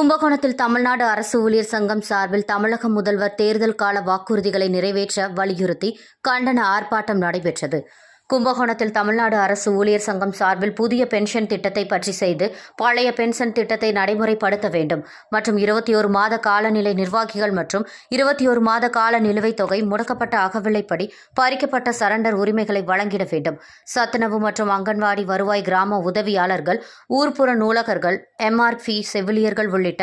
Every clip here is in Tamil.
கும்பகோணத்தில் தமிழ்நாடு அரசு ஊழியர் சங்கம் சார்பில் தமிழக முதல்வர் தேர்தல் கால வாக்குறுதிகளை நிறைவேற்ற வலியுறுத்தி கண்டன ஆர்ப்பாட்டம் நடைபெற்றது. கும்பகோணத்தில் தமிழ்நாடு அரசு ஊழியர் சங்கம் சார்பில் புதிய பென்ஷன் திட்டத்தை பற்றி செய்து பழைய பென்ஷன் திட்டத்தை நடைமுறைப்படுத்த வேண்டும். மற்றும் இருபத்தி ஒரு மாத காலநிலை நிர்வாகிகள் மற்றும் இருபத்தி ஒரு மாத கால நிலுவைத் தொகை முடக்கப்பட்ட அகவிலைப்படி பறிக்கப்பட்ட சரண்டர் உரிமைகளை வழங்கிட வேண்டும். சத்துணவு மற்றும் அங்கன்வாடி வருவாய் கிராம உதவியாளர்கள் ஊர்ப்புற நூலகர்கள் எம்ஆர்பி செவிலியர்கள் உள்ளிட்ட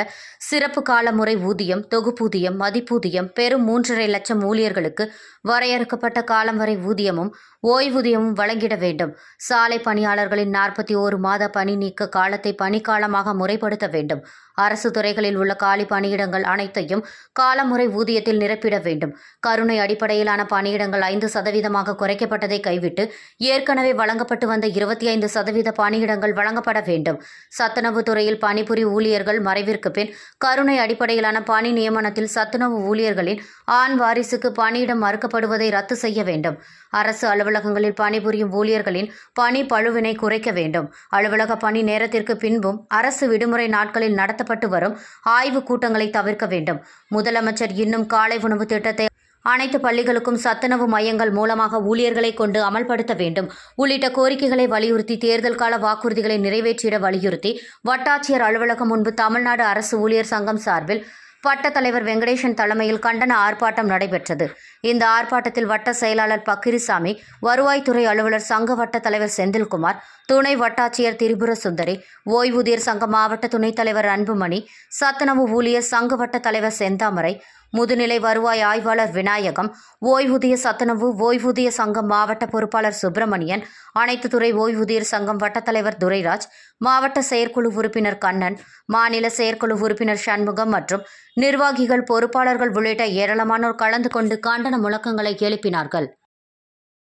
சிறப்பு கால முறை ஊதியம் தொகுப்பூதியம் மதிப்பூதியம் பெரும் மூன்றரை லட்சம் ஊழியர்களுக்கு வரையறுக்கப்பட்ட காலம் வரை ஊதியமும் ஓய்வூதியமும் வழங்கிட வேண்டும். சாலை பணியாளர்களின் நாற்பத்தி ஓரு மாத பணி நீக்க காலத்தை பணிக்காலமாக முறைப்படுத்த வேண்டும். அரசு துறைகளில் உள்ள காலி பணியிடங்கள் அனைத்தையும் காலமுறை ஊதியத்தில் நிரப்பிட வேண்டும். கருணை அடிப்படையிலான பணியிடங்கள் ஐந்து சதவீதமாக குறைக்கப்பட்டதை கைவிட்டு ஏற்கனவே வழங்கப்பட்டு வந்த இருபத்தி ஐந்து சதவீத பணியிடங்கள் வழங்கப்பட வேண்டும். சத்துணவு துறையில் பணிபுரி ஊழியர்கள் மறைவிற்கு பின் கருணை அடிப்படையிலான பணி நியமனத்தில் சத்துணவு ஊழியர்களின் ஆண் வாரிசுக்கு பணியிடம் மறுக்கப்படுவதை ரத்து செய்ய வேண்டும். அரசு அலுவலகங்களில் பணிபுரியும் ஊழியர்களின் பணி பழுவினை குறைக்க வேண்டும். அலுவலக பணி நேரத்திற்கு பின்பும் அரசு விடுமுறை நாட்களில் நடத்த நடத்தப்பட்டு வரும் ஆய்வுக் கூட்டங்களை தவிர்க்க வேண்டும். முதலமைச்சர் இன்னும் காலை உணவு திட்டத்தை அனைத்து பள்ளிகளுக்கும் சத்துணவு மையங்கள் மூலமாக ஊழியர்களை கொண்டு அமல்படுத்த வேண்டும். உள்ளிட்ட கோரிக்கைகளை வலியுறுத்தி தேர்தல் கால வாக்குறுதிகளை நிறைவேற்றிட வலியுறுத்தி வட்டாட்சியர் அலுவலகம் முன்பு தமிழ்நாடு அரசு ஊழியர் சங்கம் சார்பில் பட்டத்தலைவர் தலைவர் வெங்கடேசன் தலைமையில் கண்டன ஆர்ப்பாட்டம் நடைபெற்றது. இந்த ஆர்ப்பாட்டத்தில் வட்ட செயலாளர் பக்கிரிசாமி வருவாய்த்துறை அலுவலர் சங்க வட்ட தலைவர் செந்தில்குமார் துணை வட்டாட்சியர் திரிபுர சுந்தரி ஓய்வூதியர் சங்க மாவட்ட துணைத் தலைவர் அன்புமணி சத்துணவு ஊழியர் சங்க வட்ட தலைவர் செந்தாமரை முதுநிலை வருவாய் ஆய்வாளர் விநாயகம் ஓய்வூதிய சத்துணவு ஓய்வூதிய சங்கம் மாவட்ட பொறுப்பாளர் சுப்பிரமணியன் அனைத்து துறை ஓய்வூதியர் சங்கம் வட்டத்தலைவர் துரைராஜ் மாவட்ட செயற்குழு உறுப்பினர் கண்ணன் மாநில செயற்குழு உறுப்பினர் சண்முகம் மற்றும் நிர்வாகிகள் பொறுப்பாளர்கள் உள்ளிட்ட ஏராளமானோர் கலந்து கொண்டு கண்டன முழக்கங்களை எழுப்பினார்கள்.